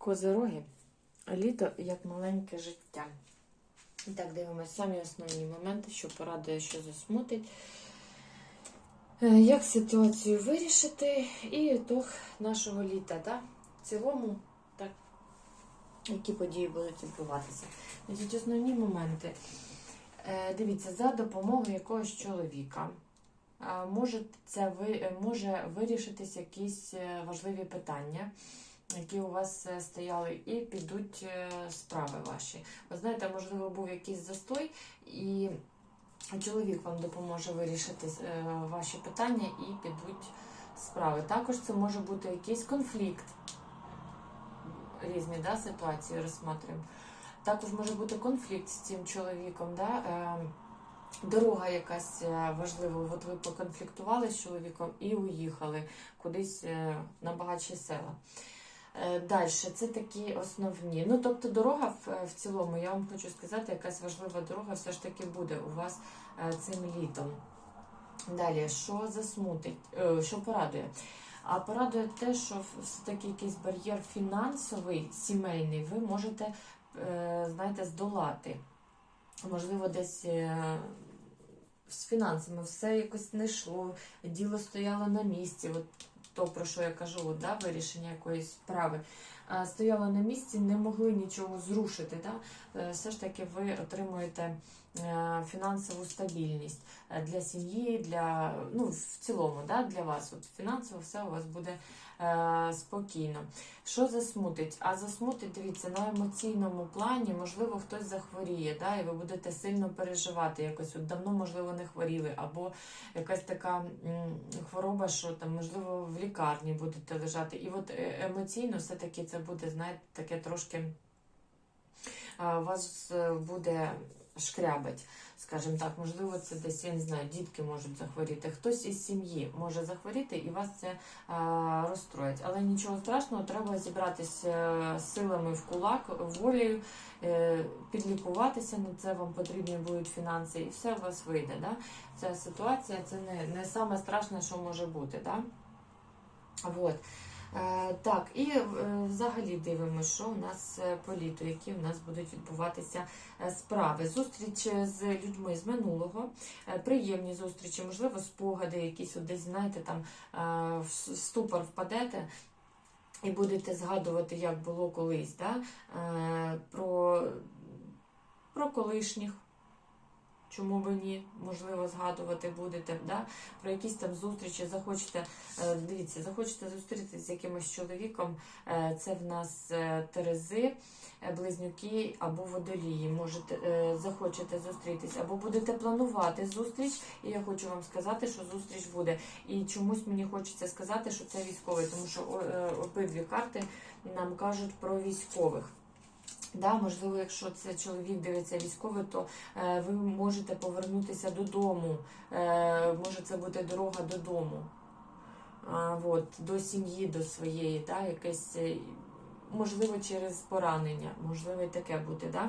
Козироги. Літо як маленьке життя. І так, дивимося самі основні моменти, що порадує, що засмутить. Е, Як ситуацію вирішити і ітог нашого літа. Да? В цілому, так, які події будуть відбуватися. Значить, основні моменти. Е, Дивіться, за допомогою якогось чоловіка може, це ви, може вирішитись якісь е, важливі питання, які у вас е, стояли, і підуть е, справи ваші. Ви знаєте, можливо, був якийсь застой, і чоловік вам допоможе вирішити е, ваші питання і підуть справи. Також це може бути якийсь конфлікт, різні да, ситуації розсматриваємо. Також може бути конфлікт з цим чоловіком. Да? Дорога якась важлива, от ви поконфліктували з чоловіком і уїхали кудись на багатші села. Далі, це такі основні. Ну, тобто, дорога в, в цілому, я вам хочу сказати, якась важлива дорога все ж таки буде у вас е, цим літом. Далі, що засмутить, е, що порадує? А порадує те, що все-таки якийсь бар'єр фінансовий, сімейний, ви можете, е, знаєте, здолати. Можливо, десь е, з фінансами все якось не йшло, діло стояло на місці. От то, про що я кажу, от, да, вирішення якоїсь справи. А, Стояло на місці, не могли нічого зрушити. Да? Е, Все ж таки ви отримуєте е, фінансову стабільність е, для сім'ї, для ну, в цілому, да, для вас. От фінансово все у вас буде е, спокійно. Що засмутить? А засмутить, дивіться, на емоційному плані, можливо, хтось захворіє, да, і ви будете сильно переживати. Якось от давно, можливо, не хворіли, або якась така хвороба, що там, можливо, в лікарні будете лежати. І от е, емоційно все-таки це буде, знаєте, таке трошки вас е, буде шкрябать, скажімо так, можливо, це десь, я не знаю, дітки можуть захворіти. Хтось із сім'ї може захворіти і вас це а, розстроїть. Але нічого страшного, треба зібратися силами в кулак, волею, е, підлікуватися, на це вам потрібні будуть фінанси, і все у вас вийде. Да? Ця ситуація це не, не саме страшне, що може бути. Да? Вот. Е, так, і е, взагалі дивимося, що у нас е, по літу, які у нас будуть відбуватися справи. Зустріч з людьми з минулого, приємні зустрічі, можливо, спогади, якісь десь, знаєте, там в ступор впадете. І будете згадувати, як було колись, да? про, про колишніх, чому би ні, можливо, згадувати будете, да? про якісь там зустрічі, захочете, е, дивіться, захочете зустрітися з якимось чоловіком, е, це в нас е, Терези, близнюки або водолії. Можете, захочете зустрітись, або будете планувати зустріч, і я хочу вам сказати, що зустріч буде. І чомусь мені хочеться сказати, що це військовий, тому що обидві карти нам кажуть про військових. Да, можливо, якщо це чоловік дивиться військовий, то е, ви можете повернутися додому. Е, може це бути дорога додому. А, от, до сім'ї, до своєї, да, якесь, е, можливо, через поранення, можливо, і таке буде, да?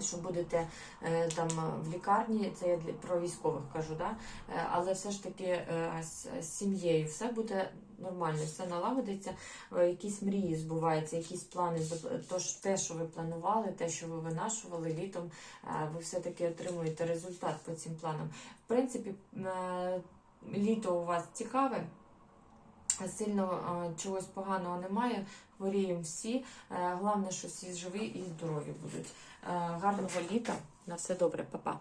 Що будете е, там в лікарні, це я для, про військових кажу, да? Е, але все ж таки е, з, сім'єю все буде нормально, все налагодиться, якісь мрії збуваються, якісь плани, зап- то, те, що ви планували, те, що ви винашували літом, ви все-таки отримуєте результат по цим планам. В принципі, літо у вас цікаве. Сильно чогось поганого немає, хворіємо всі. Е, Головне, що всі живі і здорові будуть. Е, Гарного літа, на все добре, па-па.